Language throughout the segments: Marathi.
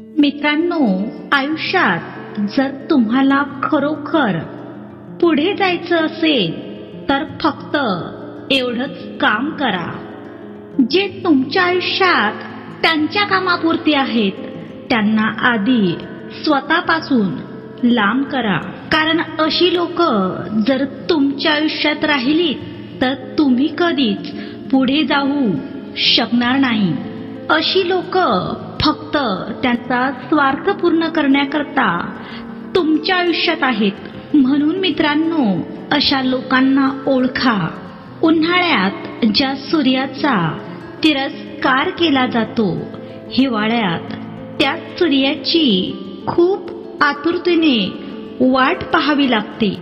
मित्रांनो आयुष्यात जर तुम्हाला खरोखर पुढे जायचं असेल तर फक्त एवढंच काम करा. जे तुमच्या आयुष्यात त्यांच्या कामापुरती आहेत त्यांना आधी स्वतःपासून लांब करा. कारण अशी लोक जर तुमच्या आयुष्यात राहिली तर तुम्ही कधीच पुढे जाऊ शकणार नाही. अशी लोक फक्त त्यांचा स्वार्थ पूर्ण करण्याकरता तुमच्या आयुष्यात आहेत. म्हणून मित्रांनो अशा लोकांना ओळखा. उन्हाळ्यात ज्या सूर्याचा तिरस्कार केला जातो हिवाळ्यात त्या सूर्याची खूप आतुरतेने वाट पाहावी लागते.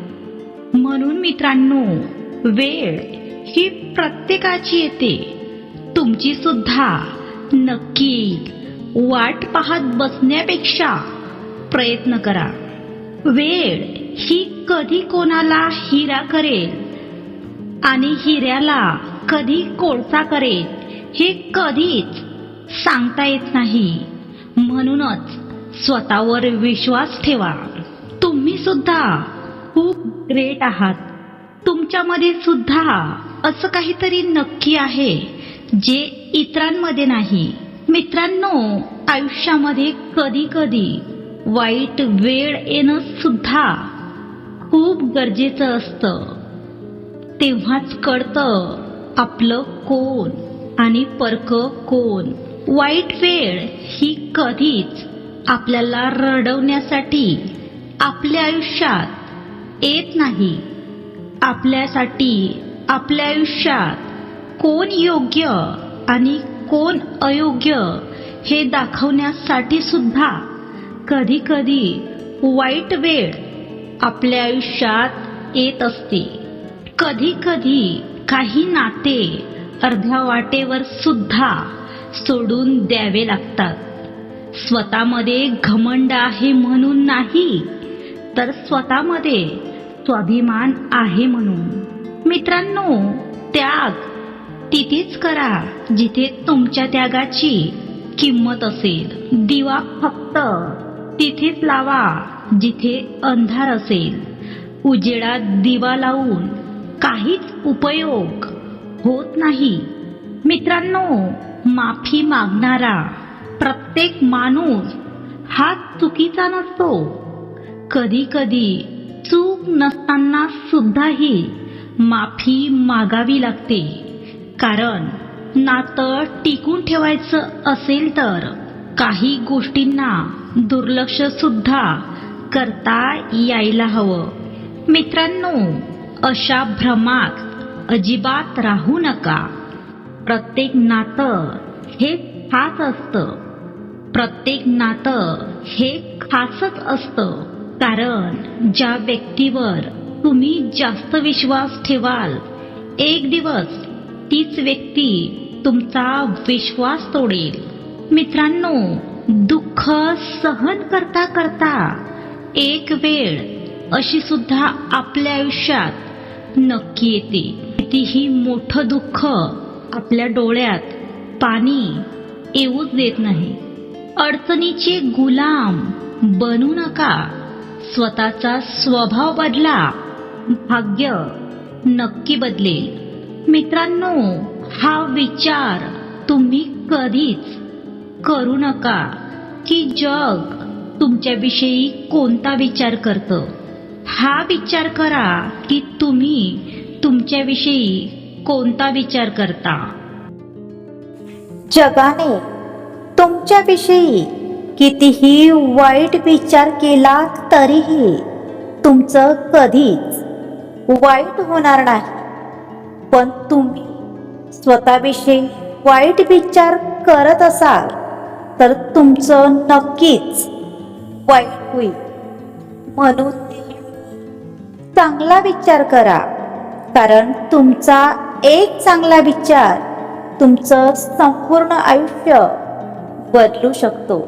म्हणून मित्रांनो वेळ ही प्रत्येकाची येते. तुमची सुद्धा नक्की वाट पाहत बसण्यापेक्षा प्रयत्न करा. वेळ ही कधी कोणाला हिरा करेल आणि हिऱ्याला कधी कोळसा करेल हे कधीच सांगता येत नाही. म्हणूनच स्वतःवर विश्वास ठेवा. तुम्ही सुद्धा खूप ग्रेट आहात. तुमच्यामध्ये सुद्धा असं काहीतरी नक्की आहे जे इतरांमध्ये नाही. मित्रांनो आयुष्यामध्ये कधी कधी वाईट वेळ येणं सुद्धा खूप गरजेचं असतं. तेव्हाच कळतं आपलं कोण आणि परक कोण. वाईट वेळ ही कधीच आपल्याला रडवण्यासाठी आपल्या आयुष्यात येत नाही. आपल्यासाठी आपल्या आयुष्यात कोण योग्य आणि कोण अयोग्य हे दाखवण्यासाठी सुद्धा कधी कधी वाईट वेळ आपल्या आयुष्यात येत असते. कधी कधी काही नाते अर्ध्या वाटेवर सुद्धा सोडून द्यावे लागतात. स्वतःमध्ये घमंड आहे म्हणून नाही तर स्वतःमध्ये स्वाभिमान आहे म्हणून. मित्रांनो त्याग तिथेच करा जिथे तुमच्या त्यागाची किंमत असेल. दिवा फक्त तिथेच लावा जिथे अंधार असेल. उजेडात दिवा लावून काहीच उपयोग होत नाही. मित्रांनो माफी मागणारा प्रत्येक माणूस हा चुकीचा नसतो. कधी कधी चूक नसताना सुद्धाही माफी मागावी लागते. कारण नातं टिकून ठेवायचं असेल तर काही गोष्टींना दुर्लक्ष सुद्धा करता यायला हवं. मित्रांनो अशा भ्रमात अजिबात राहू नका. प्रत्येक नातं हे खास असतं. प्रत्येक नातं हे खासच असतं. कारण ज्या व्यक्तीवर तुम्ही जास्त विश्वास ठेवाल एक दिवस तीच व्यक्ती तुमचा विश्वास तोडेल. मित्रांनो दुःख सहन करता करता एक वेळ अशी सुद्धा आपल्या आयुष्यात नक्की येते. कितीही मोठं दुःख आपल्या डोळ्यात पाणी येऊच देत नाही. अडचणीचे गुलाम बनू नका. स्वतःचा स्वभाव बदला भाग्य नक्की बदलेल. मित्रांनो हा विचार तुम्ही कधीच करू नका की जग तुमच्याविषयी कोणता विचार करतं. हा विचार करा की तुम्ही तुमच्याविषयी कोणता विचार करता. जगाने तुमच्याविषयी कितीही वाईट विचार केला तरीही तुमचं कधीच वाईट होणार नाही. पण तुम्ही स्वतःविषयी वाईट विचार करत असाल तर तुमचं नक्कीच वाईट होईल. म्हणून चांगला विचार करा कारण तुमचा एक चांगला विचार तुमचं संपूर्ण आयुष्य बदलू शकतो.